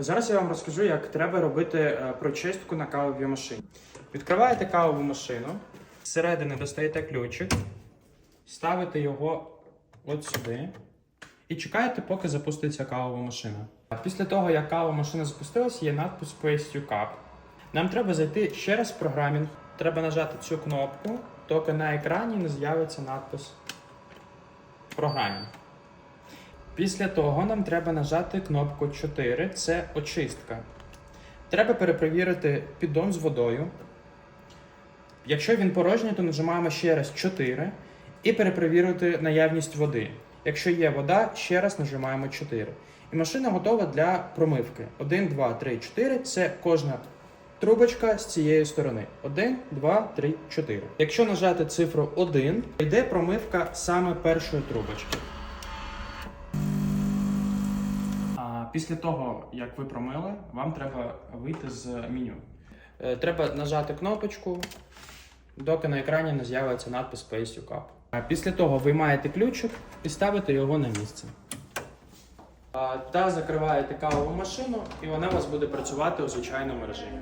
Зараз я вам розкажу, як треба робити е, прочистку на кавовій машині. Відкриваєте кавову машину, зсередини достаєте ключик, ставите його от сюди і чекаєте, поки запуститься кавова машина. Після того, як кавова машина запустилась, є надпис Paste Cup. Нам треба зайти ще раз в програмінг. Треба нажати цю кнопку, доки на екрані не з'явиться надпис програмінг. Після того нам треба нажати кнопку 4, це очистка. Треба перепровірити піддон з водою. Якщо він порожній, то нажимаємо ще раз 4 і перепровірити наявність води. Якщо є вода, ще раз нажимаємо 4. І машина готова для промивки. 1, 2, 3, 4 це кожна трубочка з цієї сторони. 1, 2, 3, 4. Якщо нажати цифру 1, йде промивка саме першої трубочки. Після того, як ви промили, вам треба вийти з меню. Е, Треба нажати кнопочку, доки на екрані не з'явиться надпис Paste You Cup. Після того виймаєте ключик і ставите його на місце. Та закриваєте кавову машину, і вона у вас буде працювати у звичайному режимі.